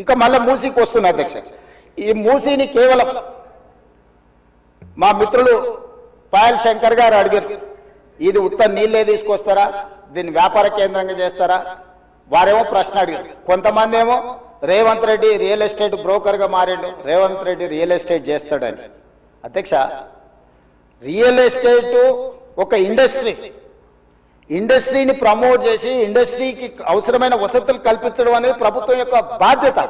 ఇక మళ్ళీ మూసీకి వస్తున్నా అధ్యక్ష. ఈ మూసీని కేవలం మా మిత్రులు పాయల్ శంకర్ గారు అడిగారు. ఇది ఉత్త నీళ్ళే తీసుకొస్తారా? దీన్ని వ్యాపార కేంద్రంగా చేస్తారా? వారేమో ప్రశ్న అడిగారు. కొంతమంది ఏమో రేవంత్ రెడ్డి రియల్ ఎస్టేట్ బ్రోకర్గా మారాడు. రేవంత్ రెడ్డి రియల్ ఎస్టేట్ చేస్తాడని. అధ్యక్ష రియల్ ఎస్టేట్ ఒక ఇండస్ట్రీ. ఇండస్ట్రీని ప్రమోట్ చేసి ఇండస్ట్రీకి అవసరమైన వసతులు కల్పించడం అనేది ప్రభుత్వం యొక్క బాధ్యత.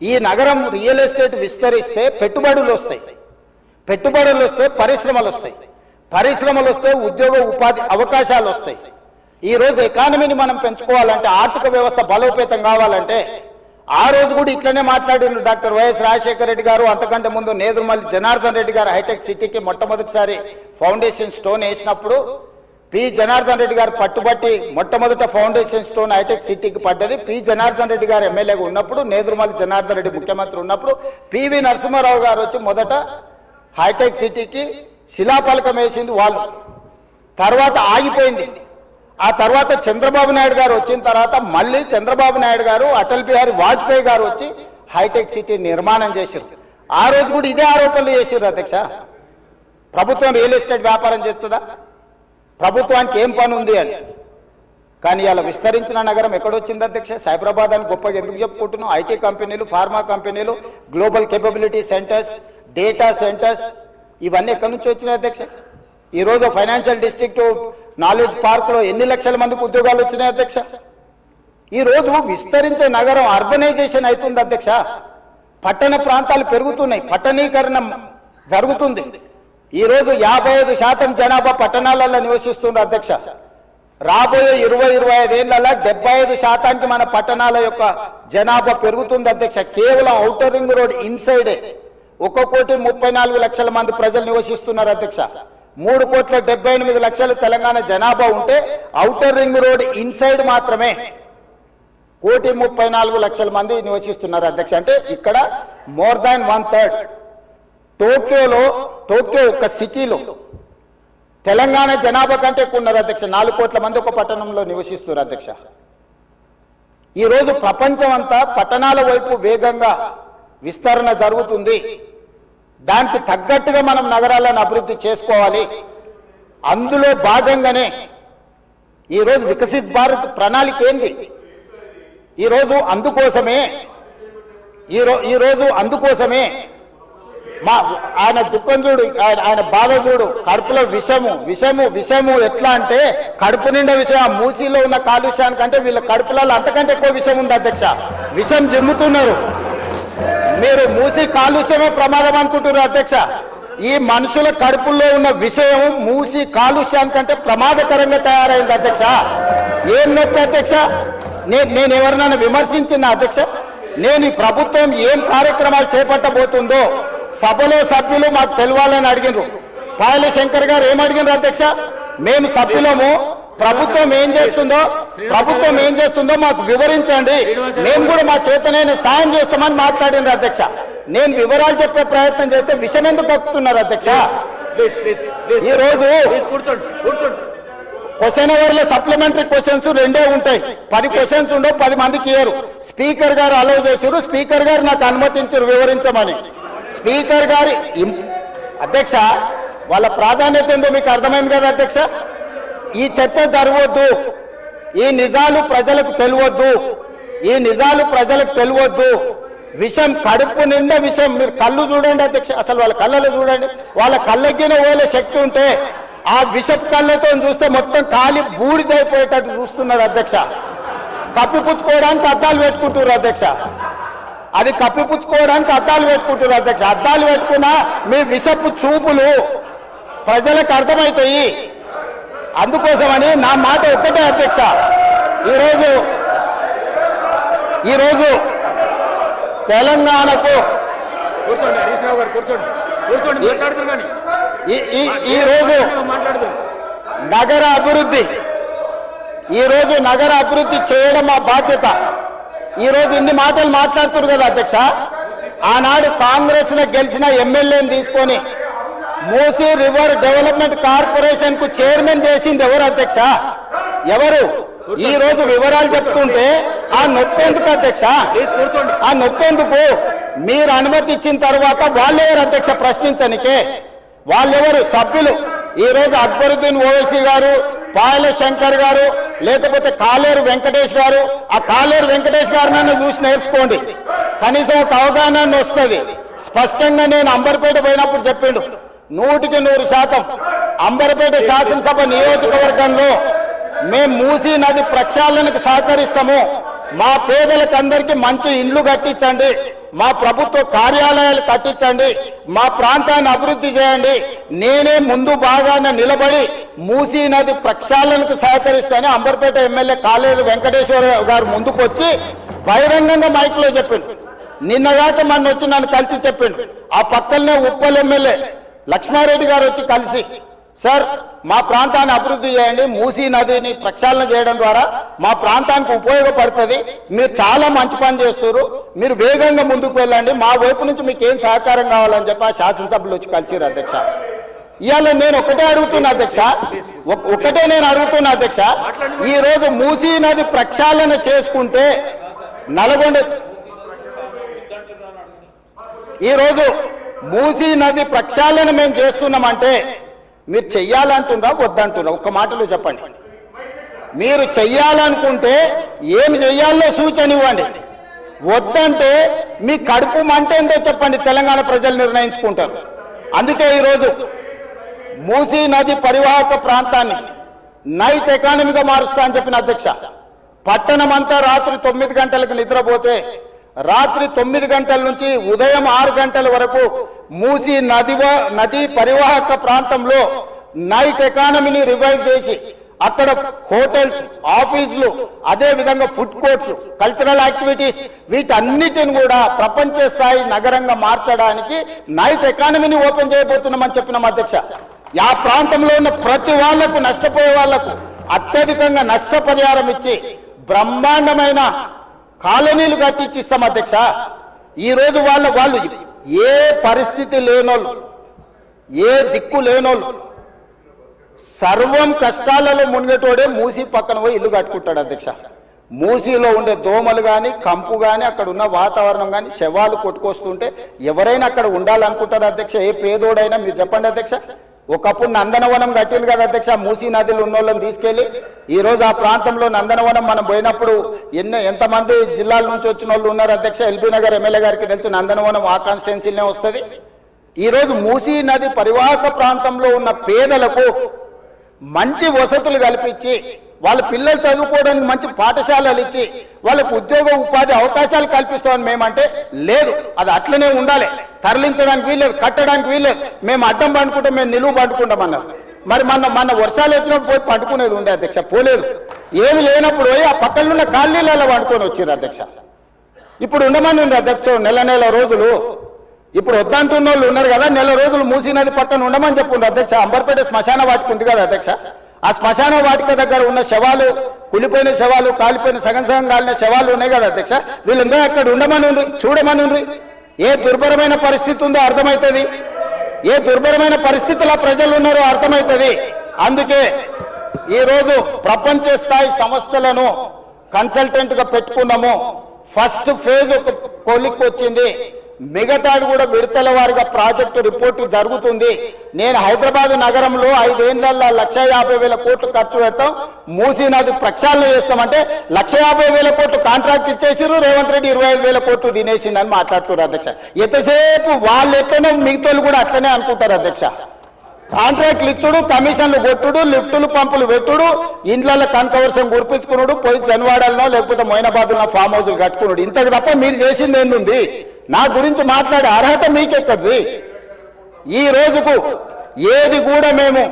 ఈ నగరం రియల్ ఎస్టేట్ విస్తరిస్తే పెట్టుబడులు వస్తాయి. పెట్టుబడులు వస్తే పరిశ్రమలు వస్తాయి. పరిశ్రమలు వస్తే ఉద్యోగ ఉపాధి అవకాశాలు వస్తాయి. ఈరోజు ఎకానమీని మనం పెంచుకోవాలంటే ఆర్థిక వ్యవస్థ బలోపేతం కావాలంటే ఆ రోజు కూడా ఇట్లనే మాట్లాడిండు డాక్టర్ వైఎస్ రాజశేఖర రెడ్డి గారు. అంతకంటే ముందు నేదురుమల్లి జనార్దన్ రెడ్డి గారు హైటెక్ సిటీకి మొట్టమొదటిసారి ఫౌండేషన్ స్టోన్ వేసినప్పుడు పి జనార్దన్ రెడ్డి గారు పట్టుబట్టి మొట్టమొదట ఫౌండేషన్ స్టోన్ హైటెక్ సిటీకి పడ్డది. పి జనార్దన్ రెడ్డి గారు ఎమ్మెల్యేగా ఉన్నప్పుడు నేదురుమల్లి జనార్దన్ రెడ్డి ముఖ్యమంత్రి ఉన్నప్పుడు పివి నరసింహారావు గారు వచ్చి మొదట హైటెక్ సిటీకి శిలాఫలకం వేసింది వాళ్ళు. తర్వాత ఆగిపోయింది. ఆ తర్వాత చంద్రబాబు నాయుడు గారు వచ్చిన తర్వాత మళ్ళీ చంద్రబాబు నాయుడు గారు అటల్ బిహారీ వాజ్పేయి గారు వచ్చి హైటెక్ సిటీ నిర్మాణం చేశారు ఆ రోజు కూడా ఇదే ఆరోపణలు చేసారు అధ్యక్ష. ప్రభుత్వం రియల్ ఎస్టేట్ వ్యాపారం చేస్తుందా? ప్రభుత్వానికి ఏం పని ఉంది అని. కానీ ఇలా విస్తరించిన నగరం ఎక్కడొచ్చింది అధ్యక్ష? సైబరాబాద్ అని గొప్పగా ఎందుకు చెప్పుకుంటున్నాం ఐటీ కంపెనీలు ఫార్మా కంపెనీలు global capability centres data centres ఇవన్నీ ఎక్కడి నుంచి వచ్చినాయి అధ్యక్ష? ఈరోజు ఫైనాన్షియల్ డిస్ట్రిక్ట్ నాలెడ్జ్ పార్క్లో ఎన్ని లక్షల మందికి ఉద్యోగాలు వచ్చినాయి అధ్యక్ష? ఈ రోజు విస్తరించే నగరం అర్బనైజేషన్ అవుతుంది అధ్యక్ష. పట్టణ ప్రాంతాలు పెరుగుతున్నాయి. పట్టణీకరణ జరుగుతుంది. ఈరోజు యాభై ఐదు శాతం జనాభా పట్టణాలలో నివసిస్తున్నారు అధ్యక్ష. రాబోయే ఇరవై ఇరవై ఐదేళ్ళలో డెబ్బై ఐదు శాతానికి మన పట్టణాల యొక్క జనాభా పెరుగుతుంది అధ్యక్ష. కేవలం ఔటర్ రింగ్ రోడ్ ఇన్సైడే ఒక కోటి ముప్పై నాలుగు లక్షల మంది ప్రజలు నివసిస్తున్నారు అధ్యక్ష. మూడు కోట్ల డెబ్బై ఎనిమిది లక్షలు తెలంగాణ జనాభా ఉంటే ఔటర్ రింగ్ రోడ్ ఇన్సైడ్ మాత్రమే కోటి ముప్పై నాలుగు లక్షల మంది నివసిస్తున్నారు అధ్యక్ష. అంటే ఇక్కడ మోర్ దాన్ వన్ థర్డ్. టోక్యోలో టోక్యో యొక్క సిటీలో తెలంగాణ జనాభా కంటే ఎక్కువ ఉన్నారు అధ్యక్ష. నాలుగు కోట్ల మంది ఒక పట్టణంలో నివసిస్తున్నారు అధ్యక్ష. ఈ రోజు ప్రపంచం అంతా పట్టణాల వైపు వేగంగా విస్తరణ జరుగుతుంది. దానికి తగ్గట్టుగా మనం నగరాలను అభివృద్ధి చేసుకోవాలి. అందులో భాగంగానే ఈరోజు వికసిత్ భారత్ ప్రణాళిక ఏంది? ఈరోజు అందుకోసమే ఈరో ఈరోజు అందుకోసమే మా ఆయన దుఃఖం చూడు ఆయన ఆయన బాధ చూడు. కడుపులో విషము విషము విషము ఎట్లా అంటే కడుపు నిండా విషయం ఆ మూసీలో ఉన్న కాలుష్యానికంటే వీళ్ళ కడుపులలో అంతకంటే ఎక్కువ విషం ఉంది అధ్యక్ష. విషం జిమ్ముతున్నారు. మీరు మూసి కాలుష్యమే ప్రమాదం అనుకుంటున్నారు అధ్యక్ష. ఈ మనుషుల కడుపుల్లో ఉన్న విషయం మూసి కాలుష్యానికంటే ప్రమాదకరంగా తయారైంది అధ్యక్ష. ఏం నొప్పి అధ్యక్ష? నేను ఎవరినైనా విమర్శించిన అధ్యక్ష? నేను ఈ ప్రభుత్వం ఏం కార్యక్రమాలు చేపట్టబోతుందో సభలో సభ్యులు మాకు తెలవాలని అడిగినారు. పాయల శంకర్ గారు ఏం అడిగినారు అధ్యక్ష? మేము సభ్యులము. ప్రభుత్వం ఏం చేస్తుందో ప్రభుత్వం ఏం చేస్తుందో మాకు వివరించండి. మేము కూడా మా చేతనైన సాయం చేస్తామని మాట్లాడింది అధ్యక్ష. నేను వివరాలు చెప్పే ప్రయత్నం చేస్తే విషయం ఎందుకు కక్కుతున్నారు అధ్యక్ష? ఈ రోజు క్వశ్చన్ అవర్లో సప్లిమెంటరీ క్వశ్చన్స్ రెండే ఉంటాయి. పది క్వశ్చన్స్ ఉండవు పది మందికి ఇయ్యరు. స్పీకర్ గారు అలౌ చేశారు స్పీకర్ గారు నాకు అనుమతించారు వివరించమని. స్పీకర్ గారి అధ్యక్ష వాళ్ళ ప్రాధాన్యత ఏందో మీకు అర్థమైంది కదా అధ్యక్ష? ఈ చర్చ జరగవద్దు ఈ నిజాలు ప్రజలకు తెలియవద్దు ఈ నిజాలు ప్రజలకు తెలియవద్దు విషం కడుపు నిండా విషం. మీరు కళ్ళు చూడండి అధ్యక్ష. అసలు వాళ్ళ కళ్ళలో చూడండి. వాళ్ళ కళ్ళెక్కిన ఓలే శక్తి ఉంటే ఆ విషపు కళ్ళతో చూస్తే మొత్తం కాలి బూడిదైపోయేటట్టు చూస్తున్నారు అధ్యక్ష. కప్పిపుచ్చుకోవడానికి అద్దాలు పెట్టుకుంటున్నారు అధ్యక్ష. అది కప్పిపుచ్చుకోవడానికి అద్దాలు పెట్టుకుంటున్నారు అధ్యక్ష. అద్దాలు పెట్టుకున్నా మీ విషపు చూపులు ప్రజలకు అర్థమవుతాయి అందుకోసమని నా మాట ఒక్కటే అధ్యక్ష. ఈరోజు ఈరోజు తెలంగాణకు కూర్చోండి హరీష్ రావు గారు కూర్చోండి. కూర్చోండి మాట్లాడుతున్నారు కానీ. ఈ ఈ ఈ రోజు మాట్లాడుతున్నారు. నగర అభివృద్ధి ఈ రోజు నగర అభివృద్ధి చేయడం మా బాధ్యత. ఈ రోజు ఇన్ని మాటలు మాట్లాడుతున్నారు కదా అధ్యక్ష. ఆనాడు కాంగ్రెస్ గెలిచిన ఎమ్మెల్యేని తీసుకొని మూసీ రివర్ డెవలప్మెంట్ కార్పొరేషన్కు చైర్మన్ చేసింది ఎవరు అధ్యక్ష? ఎవరు? ఈ రోజు వివరాలు చెప్తుంటే ఆ నొప్పి ఎందుకు అధ్యక్ష? ఆ నొప్పి ఎందుకు? మీరు అనుమతి ఇచ్చిన తర్వాత వాళ్ళెవరు అధ్యక్ష ప్రశ్నించనికే? వాళ్ళెవరు? సభ్యులు. ఈ రోజు అక్బరుద్దీన్ ఓవైసీ గారు పాయల శంకర్ గారు లేకపోతే కాలేరు వెంకటేష్ గారు ఆ కాలేరు వెంకటేష్ గారినన్నా చూసి నేర్చుకోండి. కనీసం ఒక అవగాహన వస్తుంది. స్పష్టంగా నేను అంబర్పేట పోయినప్పుడు చెప్పిండు నూటికి నూరు శాతం అంబర్పేట శాసనసభ నియోజకవర్గంలో మేము మూసీ నది ప్రక్షాళనకు సహకరిస్తాము. మా పేదలకు అందరికీ మంచి ఇండ్లు కట్టించండి. మా ప్రభుత్వ కార్యాలయాలు కట్టించండి మా ప్రాంతాన్ని అభివృద్ధి చేయండి. నేనే ముందు భాగాన నిలబడి మూసీ నది ప్రక్షాళనకు సహకరిస్తానని అంబర్పేట ఎమ్మెల్యే కాలేరు వెంకటేశ్వర గారు ముందుకు వచ్చి బహిరంగంగా మైక్లో చెప్పిండు. నిన్నగాక మన వచ్చి నన్ను కలిసి చెప్పిండు. ఆ పక్కనే ఉప్పల్ ఎమ్మెల్యే లక్ష్మారెడ్డి గారు వచ్చి కలిసి సార్ మా ప్రాంతాన్ని అభివృద్ధి చేయండి. మూసీ నదిని ప్రక్షాళన చేయడం ద్వారా మా ప్రాంతానికి ఉపయోగపడుతుంది. మీరు చాలా మంచి పని చేస్తారు మీరు వేగంగా ముందుకు వెళ్ళండి. మా వైపు నుంచి మీకు ఏం సహకారం కావాలని చెప్పి ఆ శాసనసభ్యులు వచ్చి కలిసిరు అధ్యక్ష. ఇవాళ నేను ఒకటే అడుగుతున్నా అధ్యక్ష. ఒక్- ఒకటే నేను అడుగుతున్నా అధ్యక్ష. ఈ రోజు మూసీ నది ప్రక్షాళన చేసుకుంటే నల్గొండ ఈ రోజు మూసీ నది ప్రక్షాళన మేము చేస్తున్నామంటే మీరు చెయ్యాలంటున్నా వద్దంటున్నా ఒక్క మాటలో చెప్పండి. మీరు చెయ్యాలనుకుంటే ఏం చెయ్యాలో సూచన ఇవ్వండి వద్దంటే మీ కడుపు మంట ఏందో చెప్పండి తెలంగాణ ప్రజలు నిర్ణయించుకుంటారు. అందుకే ఈరోజు మూసీ నది పరివాహక ప్రాంతాన్ని నైట్ ఎకానమీగా మారుస్తా అని చెప్పిన అధ్యక్ష పట్టణం అంతా రాత్రి తొమ్మిది గంటలకు నిద్రపోతే రాత్రి తొమ్మిది గంటల నుంచి ఉదయం ఆరు గంటల వరకు మూసీ నది నదీ పరివాహక ప్రాంతంలో నైట్ ఎకానమీని రివైవ్ చేసి అక్కడ హోటల్స్ ఆఫీసులు అదే విధంగా ఫుడ్ కోర్ట్స్ కల్చరల్ యాక్టివిటీస్ వీటన్నిటిని కూడా ప్రపంచ స్థాయి నగరంగా మార్చడానికి నైట్ ఎకానమీని ఓపెన్ చేయబోతున్నామని చెప్పినాం అధ్యక్ష. ఆ ప్రాంతంలో ఉన్న ప్రతి వాళ్ళకు నష్టపోయే వాళ్ళకు అత్యధికంగా నష్టపరిహారం ఇచ్చి బ్రహ్మాండమైన కాలనీలు కట్టించి ఇస్తాం అధ్యక్ష. ఈ రోజు వాళ్ళ వాళ్ళు ఏ పరిస్థితి లేనోళ్ళు ఏ దిక్కు లేనోళ్ళు సర్వం కష్టాలలో మునిగేటోడే మూసి పక్కన పోయి ఇల్లు కట్టుకుంటాడు అధ్యక్ష. మూసీలో ఉండే దోమలు కానీ కంపు కానీ అక్కడ ఉన్న వాతావరణం కానీ శవాలు కొట్టుకొస్తుంటే ఎవరైనా అక్కడ ఉండాలనుకుంటారు అధ్యక్ష? ఏ పేదోడైనా మీరు చెప్పండి అధ్యక్ష. ఒకప్పుడు నందనవనం కట్టింది కదా అధ్యక్ష మూసీ నదిలో ఉన్నోళ్ళని తీసుకెళ్ళి ఈరోజు ఆ ప్రాంతంలో నందనవనం మనం పోయినప్పుడు ఎన్నో ఎంతమంది జిల్లాల నుంచి వచ్చిన వాళ్ళు ఉన్నారు అధ్యక్ష ఎల్బీ నగర్ ఎమ్మెల్యే గారికి తెలుసు నందనవనం ఆ కాన్స్టిట్యున్సీనే వస్తుంది. ఈరోజు మూసీ నది పరివాహక ప్రాంతంలో ఉన్న పేదలకు మంచి వసతులు కల్పించి వాళ్ళ పిల్లలు చదువుకోవడానికి మంచి పాఠశాలలు ఇచ్చి వాళ్ళకు ఉద్యోగ ఉపాధి అవకాశాలు కల్పిస్తామని మేమంటే లేదు. అది అట్లనే ఉండాలి. తరలించడానికి వీల్లేదు కట్టడానికి వీల్లేదు. మేము అడ్డం పండుకుంటాం మేము నిలువు పండుకుంటాం మరి మన మన వర్షాలు వచ్చినప్పుడు పోయి పండుకునేది ఉండే అధ్యక్ష పోలేదు. ఏమి లేనప్పుడు పోయి ఆ పక్కన ఉన్న కాలనీలలో పండుకొని వచ్చారు అధ్యక్ష. ఇప్పుడు ఉండమని ఉంది అధ్యక్ష నెల నెల రోజులు. ఇప్పుడు వద్దంటున్న వాళ్ళు ఉన్నారు కదా నెల రోజులు మూసినది పక్కన ఉండమని చెప్పుండ్రు అధ్యక్ష. అంబర్పేట శ్మశాన వాటికి ఉంది కదా అధ్యక్ష. ఆ శ్మశాన వాటిక దగ్గర ఉన్న శవాలు కులిపోయిన శవాలు కాలిపోయిన సగం సగం కాలిన శవాలు ఉన్నాయి కదా అధ్యక్ష? వీళ్ళందరూ అక్కడ ఉండమని చూడమని ఏ దుర్భరమైన పరిస్థితి ఉందో అర్థమవుతుంది ఏ దుర్భరమైన పరిస్థితుల్లో ప్రజలు ఉన్నారో అర్థమవుతుంది అందుకే ఈ రోజు ప్రపంచ స్థాయి సంస్థలను కన్సల్టెంట్గా పెట్టుకున్నాము. ఫస్ట్ ఫేజ్ ఒక కొలిక్ వచ్చింది. మిగతాది కూడా విడతల వారిగా ప్రాజెక్టు రిపోర్టు జరుగుతుంది. నేను హైదరాబాద్ నగరంలో ఐదేళ్ళలో లక్ష యాభై వేల కోట్లు ఖర్చు పెడతాం. మూసీ నది ప్రక్షాళన చేస్తామంటే లక్ష యాభై వేల కోట్లు కాంట్రాక్ట్ ఇచ్చేసారు రేవంత్ రెడ్డి ఇరవై ఐదు వేల కోట్లు తినేసిండని మాట్లాడుతున్నారు అధ్యక్ష. ఎంతసేపు వాళ్ళు ఎట్లనో మిగతాలు కూడా అట్లనే అనుకుంటారు అధ్యక్ష. కాంట్రాక్ట్లు ఇచ్చుడు కమిషన్లు కొట్టుడు లిఫ్టులు పంపులు పెట్టుడు ఇండ్లలో కనకవర్షం కురిపించుకున్నాడు పోయి జన్వాడలనో లేకపోతే మొయినాబాద్లో ఫామ్ హౌస్లు కట్టుకున్నాడు ఇంతకు తప్ప మీరు చేసింది ఏంది నా గురించి మాట్లాడే అర్హత మీకెక్కడిది? ఈ రోజుకు ఏది కూడా మేము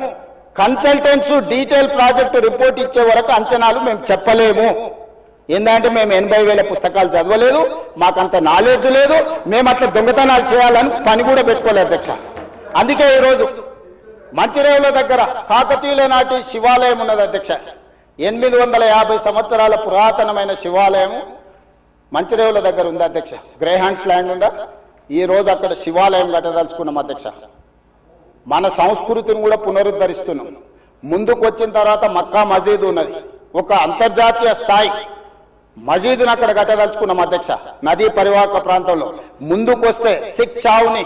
కన్సల్టెంట్స్ డీటెయిల్ ప్రాజెక్టు రిపోర్ట్ ఇచ్చే వరకు అంచనాలు మేము చెప్పలేము. ఏంటంటే మేము ఎనభై వేల పుస్తకాలు చదవలేదు మాకంత నాలెడ్జ్ లేదు మేము అట్లా దొంగతనాలు చేయాలని పని కూడా పెట్టుకోలేదు అధ్యక్ష. అందుకే ఈరోజు మంచిరేవుల దగ్గర కాకతీయుల నాటి శివాలయం ఉన్నది అధ్యక్ష. ఎనిమిది వందల యాభై సంవత్సరాల పురాతనమైన శివాలయం మంచిరేవుల దగ్గర ఉంది అధ్యక్ష. గ్రేహాండ్స్ ల్యాండ్ ఉందా? ఈ రోజు అక్కడ శివాలయం కట్టదలుచుకున్నాం అధ్యక్ష. మన సంస్కృతిని కూడా పునరుద్ధరిస్తున్నాం. ముందుకు వచ్చిన తర్వాత మక్కా మజీద్ ఉన్నది. ఒక అంతర్జాతీయ స్థాయి. మజీదును అక్కడ కట్టదలుచుకున్నాం అధ్యక్ష. నదీ పరివాహక ప్రాంతంలో. ముందుకొస్తే సిక్ చావుని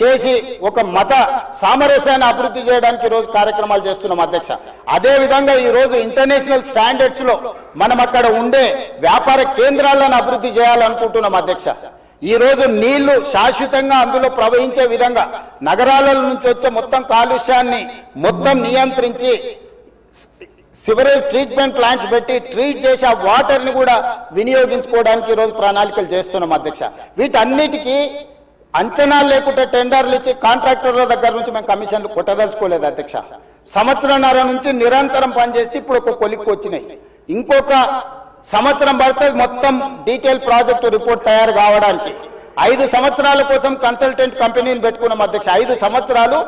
చేసి ఒక మత సామరస్యాన్ని అభివృద్ధి చేయడానికి ఈరోజు కార్యక్రమాలు చేస్తున్నాం అధ్యక్ష. అదే విధంగా ఈరోజు ఇంటర్నేషనల్ స్టాండర్డ్స్లో మనం అక్కడ ఉండే వ్యాపార కేంద్రాలను అభివృద్ధి చేయాలనుకుంటున్నాం అధ్యక్ష. ఈ రోజు నీళ్ళు శాశ్వతంగా అందులో ప్రవహించే విధంగా నగరాల నుంచి వచ్చే మొత్తం కాలుష్యాన్ని మొత్తం నియంత్రించి సివరేజ్ ట్రీట్మెంట్ ప్లాంట్స్ పెట్టి ట్రీట్ చేసి ఆ వాటర్ని కూడా వినియోగించుకోవడానికి ఈరోజు ప్రణాళికలు చేస్తున్నాం అధ్యక్ష. వీటన్నిటికీ అంచనాలు లేకుండా టెండర్లు ఇచ్చి కాంట్రాక్టర్ల దగ్గర నుంచి మేము కమిషన్లు కొట్టదలుచుకోలేదు అధ్యక్ష. సంవత్సరంన్నర నుంచి నిరంతరం పనిచేస్తే ఇప్పుడు ఒక కొలిక్కి వచ్చినాయి. ఇంకొక సంవత్సరం పడితే మొత్తం డీటెయిల్ ప్రాజెక్టు రిపోర్ట్ తయారు కావడానికి. ఐదు సంవత్సరాల కోసం కన్సల్టెంట్ కంపెనీని పెట్టుకున్నాం అధ్యక్ష. ఐదు సంవత్సరాలు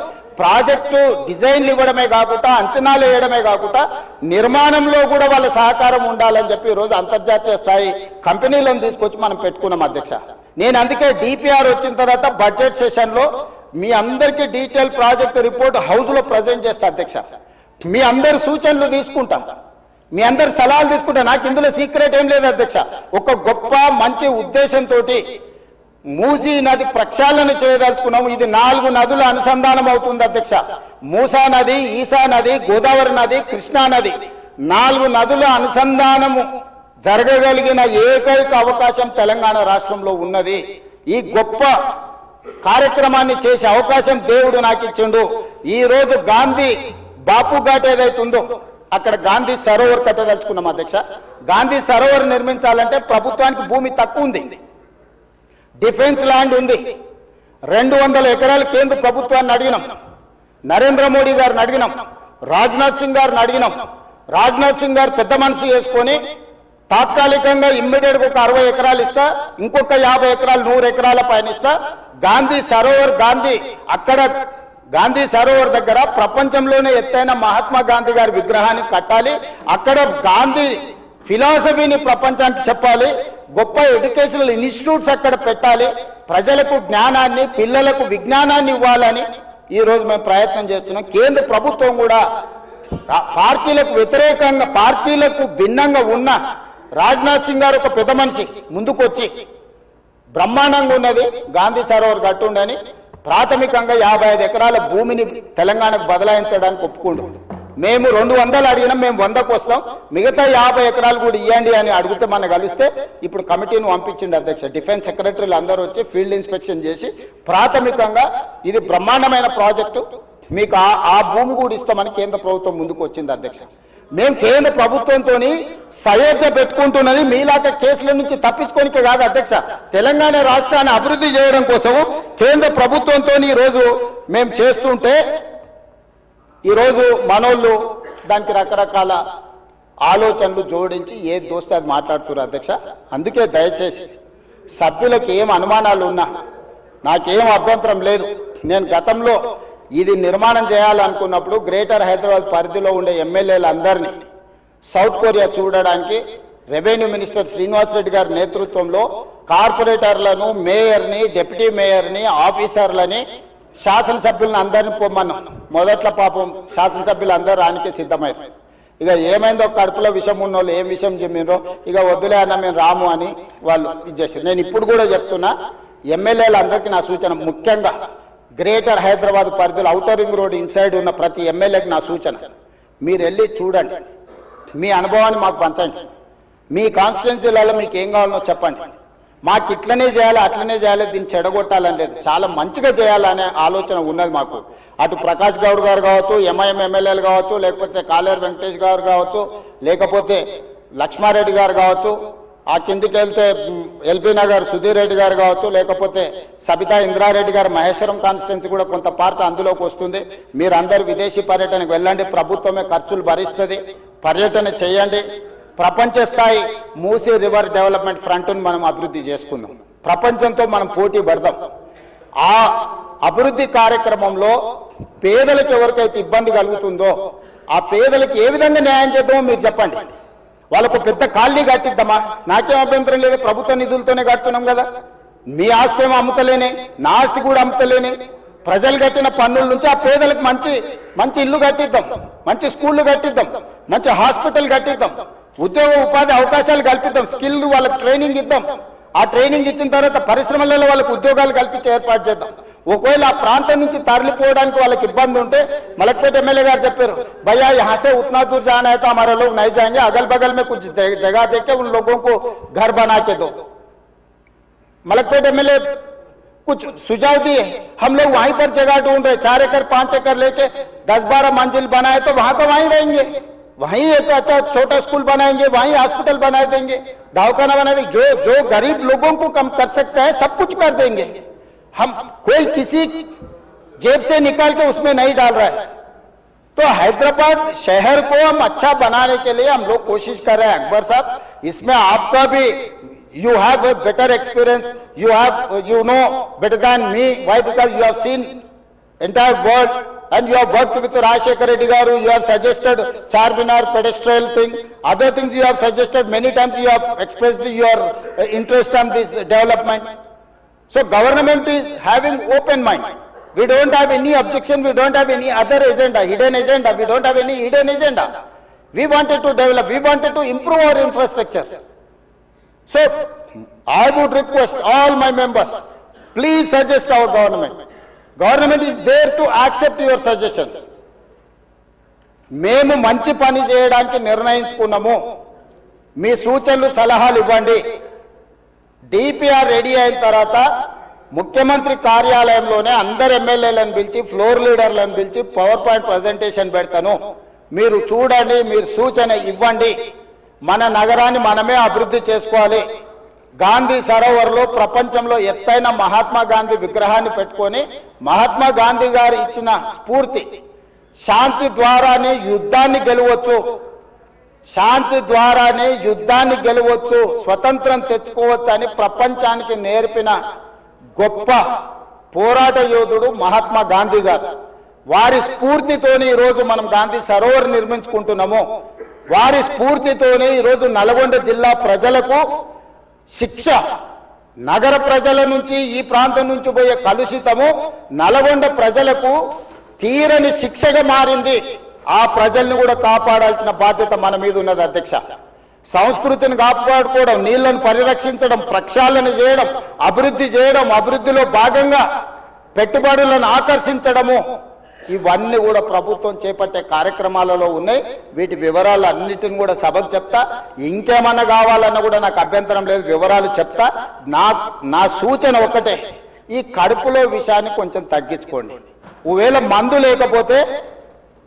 ప్రాజెక్టు డిజైన్లు ఇవ్వడమే కాకుండా అంచనాలు వేయడమే కాకుండా నిర్మాణంలో కూడా వాళ్ళ సహకారం ఉండాలని చెప్పి ఈరోజు అంతర్జాతీయ స్థాయి కంపెనీలను తీసుకొచ్చి మనం పెట్టుకున్నాం అధ్యక్ష. నేను అందుకే డిపిఆర్ వచ్చిన తర్వాత బడ్జెట్ సెషన్లో మీ అందరికీ డీటెయిల్ ప్రాజెక్ట్ రిపోర్ట్ హౌస్లో ప్రజెంట్ చేస్తా అధ్యక్ష. మీ అందరి సూచనలు తీసుకుంటాం. మీ అందరి సలహాలు తీసుకుంటా. నాకు ఇందులో సీక్రెట్ ఏం లేదు అధ్యక్ష. ఒక గొప్ప మంచి ఉద్దేశంతో మూసీ నది ప్రక్షాళన చేయదలుచుకున్నాము. ఇది నాలుగు నదుల అనుసంధానం అవుతుంది అధ్యక్ష. మూసా నది ఈసా నది గోదావరి నది కృష్ణా నది నాలుగు నదుల అనుసంధానము జరగగలిగిన ఏకైక అవకాశం తెలంగాణ రాష్ట్రంలో ఉన్నది. ఈ గొప్ప కార్యక్రమాన్ని చేసే అవకాశం దేవుడు నాకు ఇచ్చిండు. ఈ రోజు గాంధీ బాపు ఘాట్ ఏదైతే ఉందో అక్కడ గాంధీ సరోవర్ కట్టదలుచుకున్నాం అధ్యక్ష. గాంధీ సరోవర్ నిర్మించాలంటే ప్రభుత్వానికి భూమి తక్కువ ఉంది. డిఫెన్స్ ల్యాండ్ ఉంది. రెండు వందల ఎకరాలు కేంద్ర ప్రభుత్వాన్ని అడిగినాం. నరేంద్ర మోడీ గారిని అడిగినాం. రాజ్నాథ్ సింగ్ గారిని అడిగినాం. రాజ్నాథ్ సింగ్ గారు పెద్ద మనసు చేసుకొని తాత్కాలికంగా ఇమ్మీడియట్గా ఒక అరవై ఎకరాలు ఇస్తా ఇంకొక యాభై ఎకరాలు నూరు ఎకరాల పైన ఇస్తా. గాంధీ సరోవర్ గాంధీ అక్కడ గాంధీ సరోవర్ దగ్గర ప్రపంచంలోనే ఎత్తైన మహాత్మా గాంధీ గారి విగ్రహాన్ని కట్టాలి. అక్కడ గాంధీ ఫిలాసఫీని ప్రపంచానికి చెప్పాలి. గొప్ప ఎడ్యుకేషనల్ ఇన్స్టిట్యూట్స్ అక్కడ పెట్టాలి. ప్రజలకు జ్ఞానాన్ని పిల్లలకు విజ్ఞానాన్ని ఇవ్వాలని ఈ రోజు మేము ప్రయత్నం చేస్తున్నాం. కేంద్ర ప్రభుత్వం కూడా పార్టీలకు వ్యతిరేకంగా పార్టీలకు భిన్నంగా ఉన్న రాజ్నాథ్ సింగ్ గారు ఒక పెద్ద మనిషి ముందుకొచ్చి. బ్రహ్మాండంగా ఉన్నది గాంధీ సరోవర్ కట్టుండని ప్రాథమికంగా యాభై ఐదు ఎకరాల భూమిని తెలంగాణకు బదలాయించడానికి ఒప్పుకుండు. మేము రెండు వందలు అడిగినాం మేము వందకు వస్తాం. మిగతా యాభై ఎకరాలు కూడా ఇవ్వండి అని అడిగితే మనం కలిస్తే ఇప్పుడు కమిటీని పంపించండి అధ్యక్ష. డిఫెన్స్ సెక్రటరీలు అందరూ వచ్చి ఫీల్డ్ ఇన్స్పెక్షన్ చేసి ప్రాథమికంగా ఇది బ్రహ్మాండమైన ప్రాజెక్టు. మీకు ఆ ఆ భూమి కూడా ఇస్తామని కేంద్ర ప్రభుత్వం ముందుకు వచ్చింది అధ్యక్ష. మేము కేంద్ర ప్రభుత్వంతో సయోధ్య పెట్టుకుంటున్నది మీలాగా కేసుల నుంచి తప్పించుకోనికే కాదు అధ్యక్ష. తెలంగాణ రాష్ట్రాన్ని అభివృద్ధి చేయడం కోసం కేంద్ర ప్రభుత్వంతో ఈ రోజు మేము చేస్తుంటే ఈరోజు మనోళ్ళు దానికి రకరకాల ఆలోచనలు జోడించి ఏది దోస్తే అది మాట్లాడుతున్నారు అధ్యక్ష? అందుకే దయచేసి సభ్యులకు ఏం అనుమానాలు ఉన్నా నాకేం అభ్యంతరం లేదు. నేను గతంలో ఇది నిర్మాణం చేయాలనుకున్నప్పుడు గ్రేటర్ హైదరాబాద్ పరిధిలో ఉండే ఎమ్మెల్యేలందరినీ సౌత్ కొరియా చూడడానికి రెవెన్యూ మినిస్టర్ శ్రీనివాస్ రెడ్డి గారి నేతృత్వంలో కార్పొరేటర్లను మేయర్ని డిప్యూటీ మేయర్ని ఆఫీసర్లని శాసనసభ్యులను అందరిని పొమ్మన్నాం. మొదట్లో పాపం శాసనసభ్యులు అందరూ రానికి సిద్ధమయ్యారు ఇక ఏమైందో కడుపులో విషం ఉన్న వాళ్ళు ఏం విషయం చెప్పినో ఇక వద్దులే అన్న మేము రాము అని వాళ్ళు ఇది చేశారు. నేను ఇప్పుడు కూడా చెప్తున్నా ఎమ్మెల్యేలందరికీ నా సూచన ముఖ్యంగా గ్రేటర్ హైదరాబాద్ పరిధిలో ఔటర్ రింగ్ రోడ్ ఇన్సైడ్ ఉన్న ప్రతి ఎమ్మెల్యేకి నా సూచన. మీరు వెళ్ళి చూడండి. మీ అనుభవాన్ని మాకు పంచండి. మీ కాన్స్టిట్యున్సీలలో మీకు ఏం కావాలో చెప్పండి. మాకు ఇట్లనే చేయాలి అట్లనే చేయాలి దీన్ని చెడగొట్టాలని లేదు. చాలా మంచిగా చేయాలనే ఆలోచన ఉన్నది మాకు. అటు ప్రకాష్ గౌడ్ గారు కావచ్చు ఎంఐఎం ఎమ్మెల్యేలు కావచ్చు లేకపోతే కాలేరు వెంకటేష్ గారు కావచ్చు లేకపోతే లక్ష్మారెడ్డి గారు కావచ్చు ఆ కిందికి వెళ్తే ఎల్బీ నగర్ సుధీర్ రెడ్డి గారు కావచ్చు లేకపోతే సబితా ఇంద్రారెడ్డి గారు మహేశ్వరం కాన్స్టిట్యున్సీ కూడా కొంత పార్ట్ అందులోకి వస్తుంది. మీరందరూ విదేశీ పర్యటనకు వెళ్ళండి ప్రభుత్వమే ఖర్చులు భరిస్తుంది. పర్యటన చేయండి. ప్రపంచ స్థాయి మూసీ రివర్ డెవలప్మెంట్ ఫ్రంట్ను మనం అభివృద్ధి చేసుకుందాం. ప్రపంచంతో మనం పోటీ పడదాం. ఆ అభివృద్ధి కార్యక్రమంలో పేదలకు ఎవరికైతే ఇబ్బంది కలుగుతుందో ఆ పేదలకు ఏ విధంగా న్యాయం చేద్దామో మీరు చెప్పండి. వాళ్ళకు పెద్ద కాలనీ కట్టిద్దామా? నాకేం అభ్యంతరం లేదు ప్రభుత్వ నిధులతోనే కడుతున్నాం కదా. మీ ఆస్తి ఏమో అమ్ముతలేనే? నా ఆస్తి కూడా అమ్ముతలేనే. ప్రజలు కట్టిన పన్నుల నుంచి ఆ పేదలకు మంచి మంచి ఇల్లు కట్టిద్దాం మంచి స్కూళ్ళు కట్టిద్దాం మంచి హాస్పిటల్ కట్టిద్దాం ఉద్యోగ ఉపాధి అవకాశాలు కల్పిద్దాం స్కిల్ వాళ్ళకి ట్రైనింగ్ ఇద్దాం. ఆ ట్రైనింగ్ ఇచ్చిన తర్వాత పరిశ్రమలలో వాళ్ళకి ఉద్యోగాలు కల్పించే ఏర్పాటు చేద్దాం ఒకవేళ ఆ ప్రాంతం నుంచి తరలిపోవడానికి వాళ్ళకి ఇబ్బంది ఉంటే మలక్పేట ఎమ్మెల్యే గారు చెప్పారు భయ్యా यहाँ से उतना दूर जाना है तो हमारे लोग नहीं जाएंगे अगल बगल में कुछ दे- जगह देके उन लोगों को घर बना के दो मलकपेट एमएलए कुछ सुझाव दिए हम लोग वहीं पर जगह ढूंढ रहे चार एकड़ पांच एकड़ लेके दस बारह मंजिल बनाए तो वहां का वहीं रहेंगे वहीं एक अच्छा छोटा स्कूल बनाएँगे, वहीं हॉस्पिटल बना देंगे। दवाखाना बना देंगे जो जो गरीब लोगों को कम कर सकते हैं, सब कुछ कर देंगे। हम कोई किसी जेब से निकाल के उसमें नहीं डाल रहा है। तो हैदराबाद शहर को हम अच्छा बनाने के लिए हम लोग कोशिश कर रहे हैं, अकबर साहब। इसमें आपका भी you have a better experience you have you know better than me why because you have seen entire world and you have worked with Rashekar Reddy Garu, you have suggested Charminar pedestrian thing, other things you have suggested many times you have expressed your uh, interest on this development. So government is having open mind. We don't have any objection, we don't have any other agenda, hidden agenda, we don't have any hidden agenda. We wanted to develop, we wanted to improve our infrastructure. So I would request all my members, please suggest our government government is there to accept your suggestions మేము మంచి పని చేయడానికి నిర్ణయించుకున్నాము. మీ సూచనలు సలహాలు ఇవ్వండి. DPR ready అయిన తర్వాత ముఖ్యమంత్రి కార్యాలయంలోనే అందరు ఎమ్మెల్యేలను పిలిచి ఫ్లోర్ లీడర్లను పిలిచి పవర్ పాయింట్ ప్రజెంటేషన్ పెడతాను. మీరు చూడండి మీరు సూచన ఇవ్వండి. మన నగరాన్ని మనమే అభివృద్ధి చేసుకోవాలి. గాంధీ సరోవర్లో ప్రపంచంలో ఎత్తైన మహాత్మా గాంధీ విగ్రహాన్ని పెట్టుకొని మహాత్మా గాంధీ గారు ఇచ్చిన స్ఫూర్తి శాంతి ద్వారానే యుద్ధాన్ని గెలవచ్చు శాంతి ద్వారానే యుద్ధాన్ని గెలవచ్చు స్వతంత్రం తెచ్చుకోవచ్చు అని ప్రపంచానికి నేర్పిన గొప్ప పోరాట యోధుడు మహాత్మా గాంధీ గారు. వారి స్ఫూర్తితోనే ఈరోజు మనం గాంధీ సరోవర్ నిర్మించుకుంటున్నాము. వారి స్ఫూర్తితోనే ఈరోజు నల్గొండ జిల్లా ప్రజలకు శిక్ష. నగర ప్రజల నుంచి ఈ ప్రాంతం నుంచి పోయే కలుషితము నల్గొండ ప్రజలకు తీరని శిక్షగా మారింది. ఆ ప్రజల్ని కూడా కాపాడాల్సిన బాధ్యత మన మీద ఉన్నది అధ్యక్ష. సంస్కృతిని కాపాడుకోవడం నీళ్ళను పరిరక్షించడం ప్రక్షాళన చేయడం అభివృద్ధి చేయడం అభివృద్ధిలో భాగంగా పెట్టుబడులను ఆకర్షించడము ఇవన్నీ కూడా ప్రభుత్వం చేపట్టే కార్యక్రమాలలో ఉన్నాయి. వీటి వివరాలు అన్నిటిని కూడా సభకు చెప్తా. ఇంకేమన్నా కావాలన్నా కూడా నాకు అభ్యంతరం లేదు. వివరాలు చెప్తా. నా నా సూచన ఒక్కటే. ఈ కడుపులో విషయాన్ని కొంచెం తగ్గించుకోండి. ఒకవేళ మందు లేకపోతే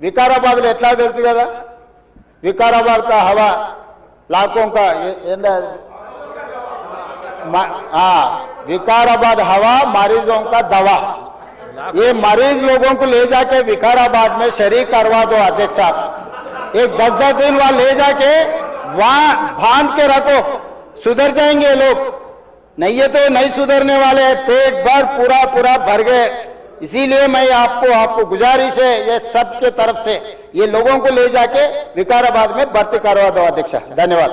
వికారాబాద్లో ఎట్లా తెలుసు కదా? వికారాబాద్ హవా? లాకోంక ఏందా? వికారాబాద్ హవా మరీజొంక దవా. ये मरीज़ लोगों को ले जाके विकाराबाद में शरीक करवा दो अध्यक्ष साहब एक दस दस दिन वहाँ ले जाके वहाँ बाँध के रखो। सुधर जाएँगे लोग। नहीं, ये तो नहीं सुधरने वाले। पेट भर पूरा पूरा भर गए। इसीलिए मैं आपको आपको गुजारिश है ये सबके तरफ़ से ये लोगों को ले जाके विकाराबाद में भर्ती करवा दो अध्यक्ष धन्यवाद।